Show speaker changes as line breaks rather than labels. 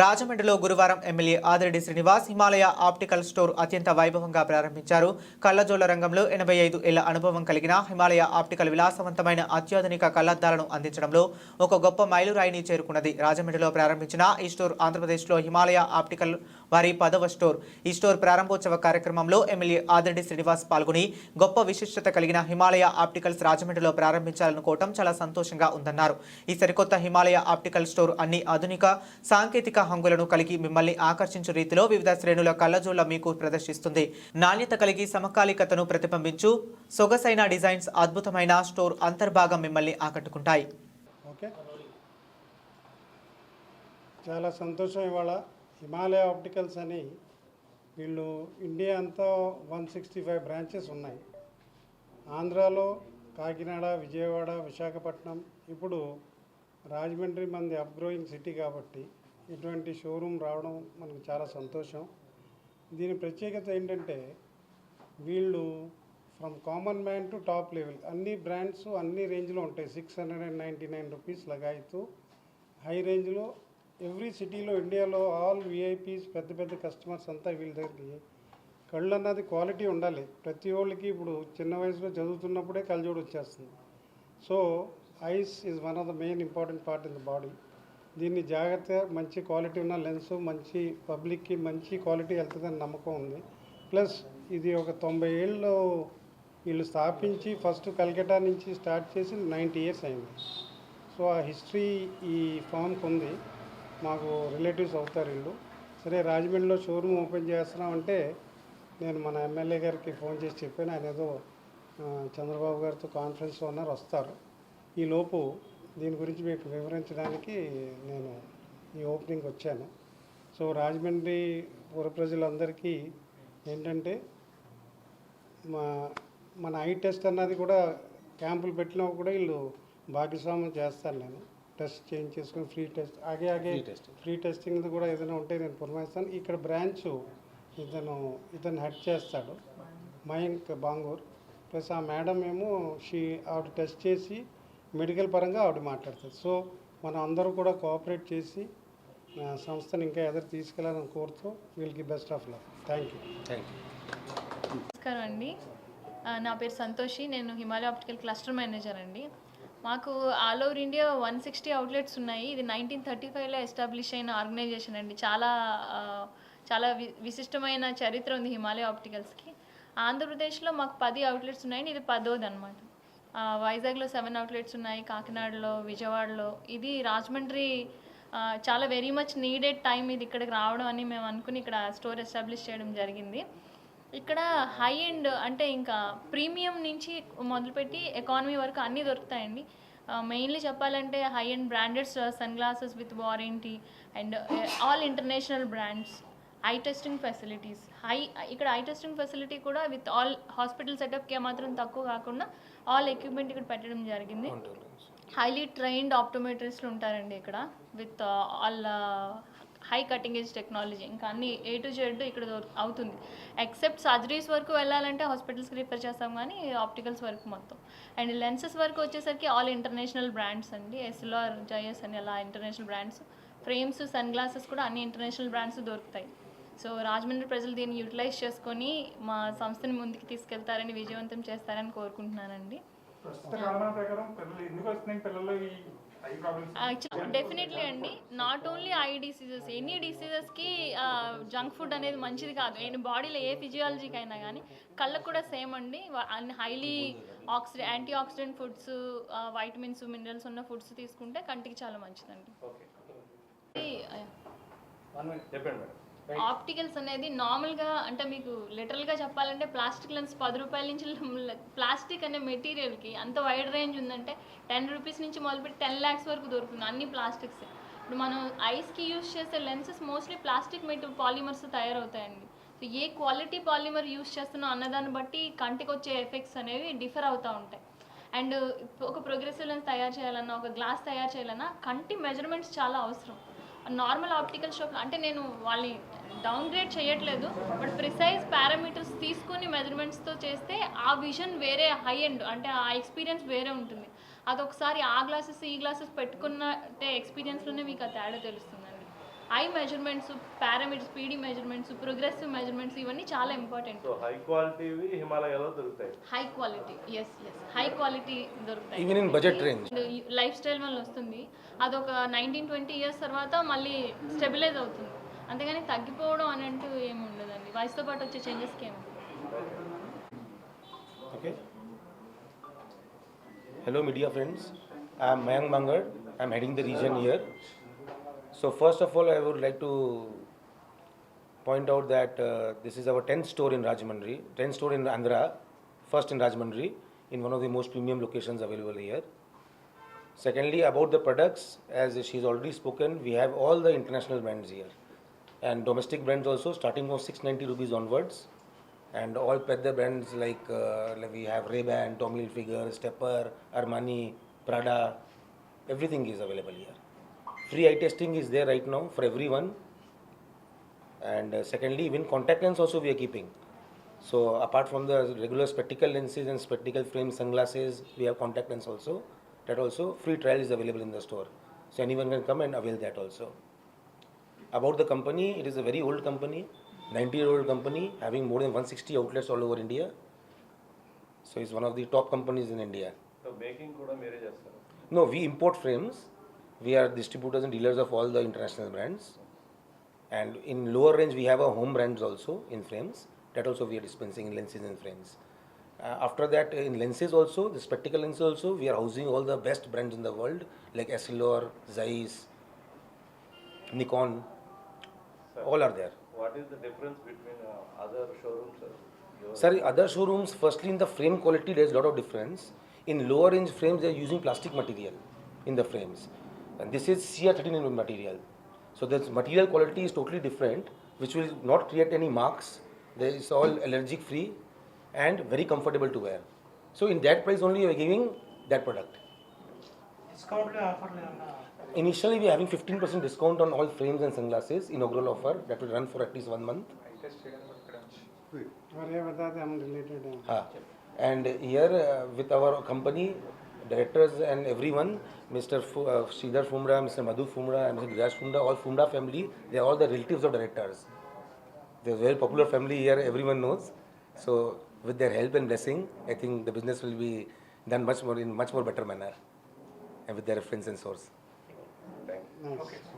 రాజమండ్రిలో గురువారం MLA Adireddy Srinivas Himalaya optical store అత్యంత వైభవంగా ప్రారంభించారు. కళ్ళజోళ్ళ రంగంలో ఎనభై ఐదు ఏళ్ళ అనుభవం కలిగిన హిమాలయ ఆప్టికల్ విలాసవంతమైన అత్యాధునిక కళ్ళద్దాలను అందించడంలో ఒక గొప్ప మైలురాయిని చేరుకున్నది. రాజమండ్రిలో ప్రారంభించిన ఈ స్టోర్ ఆంధ్రప్రదేశ్లో హిమాలయ ఆప్టికల్ వారి పదవ స్టోర్. ఈ స్టోర్ ప్రారంభోత్సవ కార్యక్రమంలో ఎమ్మెల్యే ఆదిరెడ్డి శ్రీనివాస్ పాల్గొని గొప్ప విశిష్టత కలిగిన హిమాలయ ఆప్టికల్స్ రాజమండ్రిలో ప్రారంభించాలనుకోవటం చాలా సంతోషంగా ఉందన్నారు. ఈ సరికొత్త హిమాలయ ఆప్టికల్ స్టోర్ అన్ని ఆధునిక సాంకేతిక హంగులను కలిగి మిమ్మల్ని ఆకర్షించు రీతిలో వివిధ శ్రేణుల కళ్ళజోళ్ళ మీకు ప్రదర్శిస్తుంది. నాణ్యత కలిగి సమకాలికతను ప్రతిబింబించు సొగసైన డిజైన్స్ అద్భుతమైన స్టోర్ అంతర్భాగం మిమ్మల్ని ఆకట్టుకుంటాయి.
ఓకే. చాలా సంతోషం ఇవాళ హిమాలయ ఆప్టికల్స్ అని వీళ్ళు ఇండియా అంతా వన్ సిక్స్టీ ఫైవ్ బ్రాంచెస్ ఉన్నాయి. ఆంధ్రాలో కాకినాడ విజయవాడ విశాఖపట్నం ఇప్పుడు రాజమండ్రి మంది అప్గ్రోయింగ్ సిటీ కాబట్టి ఇటువంటి షోరూమ్ రావడం మనకు చాలా సంతోషం. దీని ప్రత్యేకత ఏంటంటే వీళ్ళు from common man to top level అన్ని బ్రాండ్స్ అన్ని రేంజ్లో ఉంటాయి. Six hundred and ninety nine rupees లగాయితూ high రేంజ్లో ఎవ్రీ సిటీలో ఇండియాలో ఆల్ విఐపీస్ పెద్ద పెద్ద కస్టమర్స్ అంతా వీళ్ళ దగ్గరికి కళ్ళు అన్నది క్వాలిటీ ఉండాలి. ప్రతి వాళ్ళకి ఇప్పుడు చిన్న వయసులో చదువుతున్నప్పుడే కళ్ళజోడు వచ్చేస్తుంది. So eyes is one of the main important part in the body దీన్ని జాగ్రత్తగా మంచి క్వాలిటీ ఉన్న లెన్స్ మంచి పబ్లిక్కి మంచి క్వాలిటీ వెళ్తుందని నమ్మకం ఉంది. ప్లస్ ఇది ఒక తొంభై ఏళ్ళు వీళ్ళు స్థాపించి ఫస్ట్ కల్కటా నుంచి స్టార్ట్ చేసి నైంటీ ఇయర్స్ అయింది. సో ఆ హిస్టరీ ఈ ఫామ్కి ఉంది. మాకు రిలేటివ్స్ అవుతారు వీళ్ళు. సరే రాజమండ్రిలో షోరూమ్ ఓపెన్ చేస్తున్నామంటే నేను మన ఎమ్మెల్యే గారికి ఫోన్ చేసి చెప్పాను. ఆయన ఏదో చంద్రబాబు గారితో కాన్ఫరెన్స్లో ఉన్నారు వస్తారు. ఈలోపు దీని గురించి మీకు వివరించడానికి నేను ఈ ఓపెనింగ్ వచ్చాను. సో రాజమండ్రి పుర ప్రజలందరికీ ఏంటంటే మా మన ఐ టెస్ట్ అన్నది కూడా క్యాంపులు పెట్టినా కూడా వీళ్ళు భాగస్వామ్యం చేస్తాను నేను. టెస్ట్ చేంజ్ చేసుకుని ఫ్రీ టెస్ట్ ఆగే ఆగే ఫ్రీ టెస్టింగ్ కూడా ఏదైనా ఉంటే నేను పురమాయిస్తాను. ఇక్కడ బ్రాంచ్ ఇతను ఇతను హెడ్ చేస్తాడు మయంక్ బాంగూర్. ప్లస్ ఆ మేడం ఏమో షీ ఆవిడ టెస్ట్ చేసి మెడికల్ పరంగా ఆవిడ మాట్లాడుతుంది. సో మనం అందరూ కూడా కోఆపరేట్ చేసి సంస్థని ఇంకా ఎదురు తీసుకెళ్ళాలని కోరుతూ వీళ్ళకి best of luck. Thank you.
నమస్కారం అండి. నా పేరు సంతోషి. నేను హిమాలయ ఆప్టికల్ క్లస్టర్ మేనేజర్ అండి. మాకు all over India one sixty outlets ఉన్నాయి. ఇది నైన్టీన్ థర్టీ ఫైవ్లో ఎస్టాబ్లిష్ అయిన ఆర్గనైజేషన్ అండి. చాలా చాలా వి విశిష్టమైన చరిత్ర ఉంది హిమాలయ ఆప్టికల్స్కి. ఆంధ్రప్రదేశ్లో మాకు పది అవుట్లెట్స్ ఉన్నాయండి. ఇది పదోది అనమాట వైజాగ్లో సెవెన్ అవుట్లెట్స్ ఉన్నాయి కాకినాడలో విజయవాడలో. ఇది రాజమండ్రి చాలా వెరీ మచ్ నీడెడ్ టైం ఇది ఇక్కడికి రావడం అని మేము అనుకుని ఇక్కడ స్టోర్ ఎస్టాబ్లిష్ చేయడం జరిగింది. ఇక్కడ హై ఎండ్ అంటే ఇంకా ప్రీమియం నుంచి మొదలుపెట్టి ఎకానమీ వరకు అన్నీ దొరుకుతాయండి. మెయిన్లీ చెప్పాలంటే high end branded sun glasses with warranty and all international brands eye testing facilities. High ఇక్కడ ఐ టెస్టింగ్ ఫెసిలిటీ కూడా విత్ ఆల్ హాస్పిటల్ సెటప్కి మాత్రం తక్కువ కాకుండా ఆల్ ఎక్విప్మెంట్ ఇక్కడ పెట్టడం జరిగింది. హైలీ ట్రైన్డ్ ఆప్టోమెట్రిస్ట్లు ఉంటారండి ఇక్కడ with all high cutting edge technology. ఇంకా అన్ని ఏ టు జెడ్ ఇక్కడ అవుతుంది. ఎక్సెప్ట్ సర్జరీస్ వరకు వెళ్ళాలంటే హాస్పిటల్స్కి రిఫర్ చేస్తాం కానీ ఆప్టికల్స్ వరకు మొత్తం. అండ్ లెన్సెస్ వరకు వచ్చేసరికి ఆల్ ఇంటర్నేషనల్ బ్రాండ్స్ అండి. ఎస్ఎల్ఆర్ జైఎస్ అని అలా international brands. Frames sun glasses కూడా అన్ని ఇంటర్నేషనల్ బ్రాండ్స్ దొరుకుతాయి. సో రాజమండ్రి ప్రజలు దీన్ని యూటిలైజ్ చేసుకొని మా సంస్థని ముందుకు తీసుకెళ్తారని విజయవంతం చేస్తారని కోరుకుంటున్నానండి.
ప్రస్తుత కాలం ప్రకారం పిల్లలు ఎందుకు వస్తున్నాయి? పిల్లలు ఈ ఐ ప్రాబ్లమ్స్
డెఫినెట్లీ అండి. Not only eye diseases any డిసీజెస్కి junk food అనేది మంచిది కాదు. నేను బాడీలో ఏ ఫిజియాలజీకి అయినా కానీ కళ్ళకు కూడా సేమ్ అండి. Highly oxide anti oxidant foods vitamins minerals ఉన్న ఫుడ్స్ తీసుకుంటే కంటికి చాలా మంచిదండి.
చెప్పండి మేడం.
ఆప్టికల్స్ అనేది నార్మల్గా అంటే మీకు లిటరల్గా చెప్పాలంటే ప్లాస్టిక్ లెన్స్ పది రూపాయల నుంచి ప్లాస్టిక్ అనే మెటీరియల్కి అంత వైడ్ రేంజ్ ఉందంటే టెన్ రూపీస్ నుంచి మొదలుపెట్టి టెన్ ల్యాక్స్ వరకు దొరుకుతుంది అన్ని ప్లాస్టిక్స్. ఇప్పుడు మనం ఐస్కి యూస్ చేసే లెన్సెస్ మోస్ట్లీ ప్లాస్టిక్ మెటీ పాలిమర్స్ తయారవుతాయండి. సో ఏ క్వాలిటీ పాలిమర్ యూస్ చేస్తున్నాం అన్నదాన్ని బట్టి కంటికి వచ్చే ఎఫెక్ట్స్ అనేవి డిఫర్ అవుతూ ఉంటాయి. అండ్ ఒక ప్రోగ్రెసివ్ లెన్స్ తయారు చేయాలన్నా ఒక గ్లాస్ తయారు చేయాలన్నా కంటి మెజర్మెంట్స్ చాలా అవసరం. నార్మల్ ఆప్టికల్ షాప్ అంటే నేను వాళ్ళని డౌన్గ్రేడ్ చేయట్లేదు బట్ ప్రిసైజ్ పారామీటర్స్ తీసుకొని మెజర్మెంట్స్తో చేస్తే ఆ విజన్ వేరే హై ఎండ్ అంటే ఆ ఎక్స్పీరియన్స్ వేరే ఉంటుంది. అదొకసారి ఆ గ్లాసెస్ ఈ గ్లాసెస్ పెట్టుకున్న ఎక్స్పీరియన్స్లోనే మీకు ఆ తేడా తెలుస్తుంది. Eye measurements parameters PD measurements progressive measurements ఇవన్నీ చాలా ఇంపార్టెంట్
సో హై క్వాలిటీవి హిమాలయాలో దొరుకుతాయి
high quality yes yes high quality దొరుకుతాయి
Even in budget range.
Life style వల్ల వస్తుంది అదొక నైన్టీన్ ట్వంటీ ఇయర్స్ తర్వాత మళ్ళీ స్టెబిలైజ్ అవుతుంది అంతేగాని తగ్గిపోవడం అని అంటూ ఏమి ఉండదండి వయసుతో పాటు వచ్చే చేంజెస్కి ఏమి
Okay. Hello, media friends. I am Mayank Mangar. I am heading the region here. So, first of all, I would like to point out that uh, this is our 10th store in Rajahmundry, 10th store in Andhra, first in Rajahmundry, in one of the most premium locations available here. Secondly, about the products, as she's already spoken, we have all the international brands here. And domestic brands also, starting from 690 rupees onwards. And all pedda brands like, uh, like we have Ray-Ban, Tommy Hilfiger, Stepper, Armani, Prada, everything is available here free eye testing is there right now for everyone. And uh, secondly even contact lens also we are keeping. So apart from the regular spectacle lenses and spectacle frame sunglasses we have contact lens also. That also free trial is available in the store. So anyone can come and avail that also. About the company it is a very old company 90 year old company having more than 160 outlets all over india. So it's one of the top companies in india.
So making kuda
no we import frames we are distributors and dealers of all the international brands. And in lower range, we have our home brands also in frames. That also we are dispensing in lenses and frames. Uh, after that, in lenses also, the spectacle lenses also, we are housing all the best brands in the world like Essilor, Zeiss, Nikon, sir, all are there.
What is the difference between uh, other showrooms?
Sir? Sir, other showrooms, firstly in the frame quality, there is a lot of difference. In lower range frames, they are using plastic material in the frames And this is CR13 material. So the material quality is totally different, which will not create any marks. There is all allergic free and very comfortable to wear. So in that price only we are giving that product. Initially we are having 15% discount on all frames and sunglasses, inaugural offer that will run for at least one month.
और ये बता दें हम related हैं
Ah, and here uh, with our company, directors and everyone, Mr. Fu- uh, Sridhar Fumra, Mr. Madhu Fumra, and Mr. Giraj Fumra, all Fumra family, they are all the relatives of directors. They're a very popular family here, everyone knows. So with their help and blessing, I think the business will be done much more in much more better manner, and with their friends and source.
Nice.